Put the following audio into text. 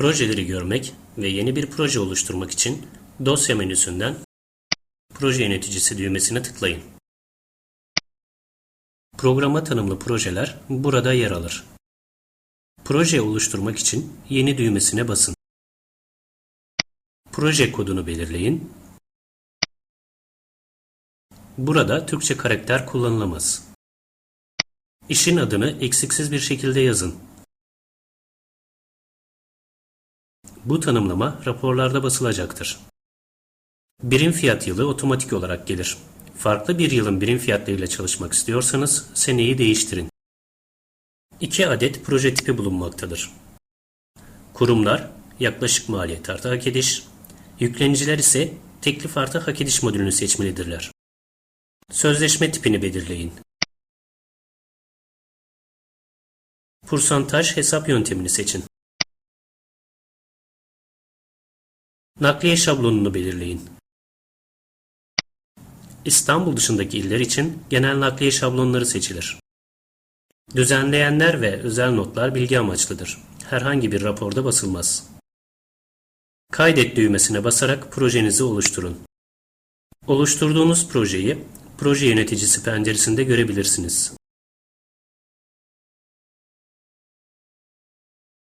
Projeleri görmek ve yeni bir proje oluşturmak için dosya menüsünden Proje Yöneticisi düğmesine tıklayın. Programa tanımlı projeler burada yer alır. Proje oluşturmak için yeni düğmesine basın. Proje kodunu belirleyin. Burada Türkçe karakter kullanılamaz. İşin adını eksiksiz bir şekilde yazın. Bu tanımlama raporlarda basılacaktır. Birim fiyat yılı otomatik olarak gelir. Farklı bir yılın birim fiyatlarıyla çalışmak istiyorsanız seneyi değiştirin. 2 adet proje tipi bulunmaktadır. Kurumlar yaklaşık maliyet artı hak ediş, yükleniciler ise teklif artı hak ediş modülünü seçmelidirler. Sözleşme tipini belirleyin. Poursantaj hesap yöntemini seçin. Nakliye şablonunu belirleyin. İstanbul dışındaki iller için genel nakliye şablonları seçilir. Düzenleyenler ve özel notlar bilgi amaçlıdır. Herhangi bir raporda basılmaz. Kaydet düğmesine basarak projenizi oluşturun. Oluşturduğunuz projeyi proje yöneticisi penceresinde görebilirsiniz.